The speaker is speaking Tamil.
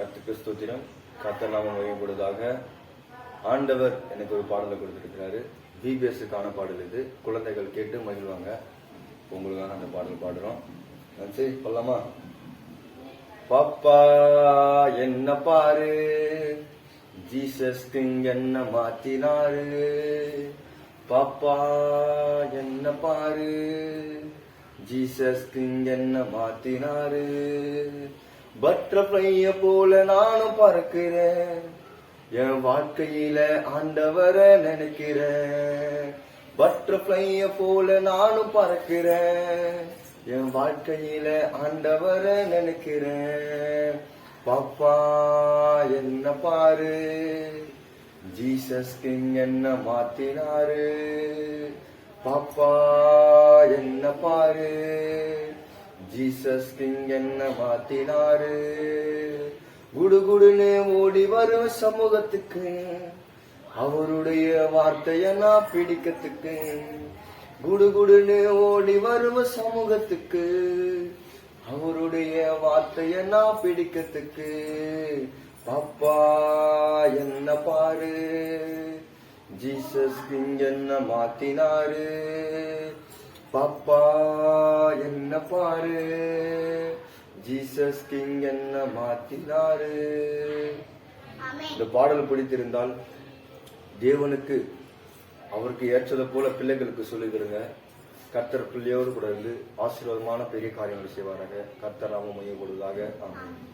கத்துக்கு ஸ்தோத்திரம். கத்த நாமம் வகைப்படுவதாக ஆண்டவர் எனக்கு ஒரு பாடலை கொடுத்துருக்கிறாரு. பிபிஎஸ்க்கான பாடல் இது. குழந்தைகள் கேட்டு மகிழ்வாங்க. உங்களுக்கான அந்த பாடல் பாடுறோம். சரி சொல்லலாமா பாப்பா என்ன பாரு? ஜீசஸ் கிங் என்ன மாத்தினாரு? பாப்பா என்ன பாரு? ஜீசஸ் கிங் என்ன மாத்தினாரு? பட்டர்ஃப்ளைய போல நானும் பறக்கிறேன் என் வாழ்க்கையில ஆண்டவரை நினைக்கிறேன். பட்டர்ஃப்ளைய போல நானும் பறக்கிறேன் என் வாழ்க்கையில ஆண்டவரை நினைக்கிறேன். பாப்பா என்ன பாரு? ஜீசஸ் கிங் என்ன மாத்தினாரு? பாப்பா என்ன பாரு? ஜீசஸ் கிங் என்ன மாத்தினாரு? குடுகுடுன்னு ஓடி வரும் சமூகத்துக்கு. அவருடைய வார்த்தைய நான் பிடிக்கத்துக்கு குடுகுடுன்னு ஓடி வரும் சமூகத்துக்கு. அவருடைய வார்த்தைய நான் பிடிக்கத்துக்கு பாப்பா என்ன பாரு. ஜீசஸ் கிங் என்ன மாத்தினாரு? பாப்பா பாரு. ஜீசஸ் கிங் என்ன மாத்தினாரு. இந்த பாடல் பிடித்திருந்தால் தேவனுக்கு அவருக்கு ஏற்றதை போல பிள்ளைகளுக்கு சொல்லிக்கிறங்க கர்த்தர் பிள்ளையோடு கூட இருந்து ஆசீர்வாதமான பெரிய காரியங்களை செய்வாராக. கர்த்தர் நாம மையப்படுவதாக. ஆமென்.